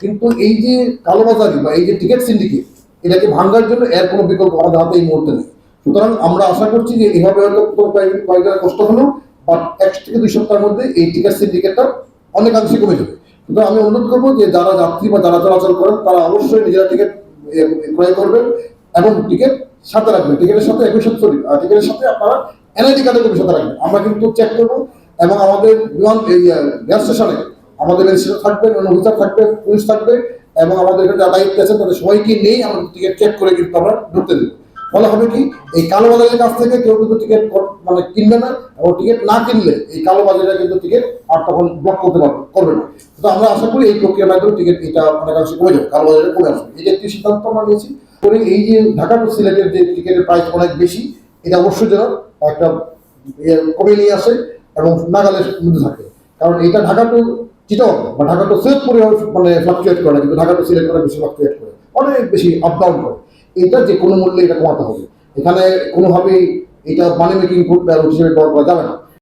কিন্তু এই যে কালোবাজারি বা এই যে টিকিট সিন্ডিকেট এটাকে ভাঙার জন্য এর কোনো বিকল্প আমাদের হাতে এই মুহূর্তে নেই। সুতরাং আমরা আশা করছি যে এভাবে হয়তো প্রথম কয়েক কয়েক কষ্ট হলেও বাট এক থেকে দুই সপ্তাহের মধ্যে এই টিকিট সিন্ডিকেটটা অনেকাংশে কমে যাবে। সুতরাং আমি অনুরোধ করব যে যারা যাত্রী বা যারা চলাচল করেন, তারা অবশ্যই নিজেরা টিকিট ক্রয় করবেন এবং টিকিট সাথে রাখবেন। টিকিটের সাথে একই সাথে সরি টিকিটের সাথে আপনারা এনআইডি কার্ডের সাথে রাখবেন। আমরা কিন্তু চেক করব এবং আমাদের বিমান, এই গ্যাস স্টেশনে আমাদের রেজিস্ট্রেশন থাকবে অফিসার থাকবে পুলিশ থাকবে এবং আমাদের এখানে যারা দায়িত্ব আছে তাদের সবাইকে নেই আমরা টিকিট চেক করে কিন্তু আমরা ঢুকতে দেবো। ফলে হবে কি, এই কালো বাজারের কাছ থেকে কেউ কিন্তু টিকিট মানে কিনবে না এবং টিকিট না কিনলে এই কালো বাজারে কিন্তু টিকিট আর তখন ব্লক করতে পারবে করবে না। তো আমরা আশা করি এই প্রক্রিয়ার মাধ্যমে টিকিট এটা অনেকাংশে কমে যাবে, কালো বাজারে কমে আসবে। এটা একটি সিদ্ধান্ত আমরা নিয়েছি, করে এই যে ঢাকা টু সিলেটের যে টিকিটের প্রাইস অনেক বেশি, এটা অবশ্যই যেন একটা ইয়ে কমে নিয়ে আসে এবং নাগালের মধ্যে থাকে। কারণ এটা ঢাকা টু চিটাং বা ঢাকা টু সৈয়দপুরে মানে ফ্লাকচুয়েট করে না, কিন্তু ঢাকা টু সিলেট করে বেশি ফ্লাকচুয়েট করে, অনেক বেশি আপ ডাউন করে। এটা যে কোনো মূল্যে এটা কমাতে হবে। এখানে কোনোভাবেই এটা মানি মেকিং হিসেবে ব্যবহার করা যাবে না।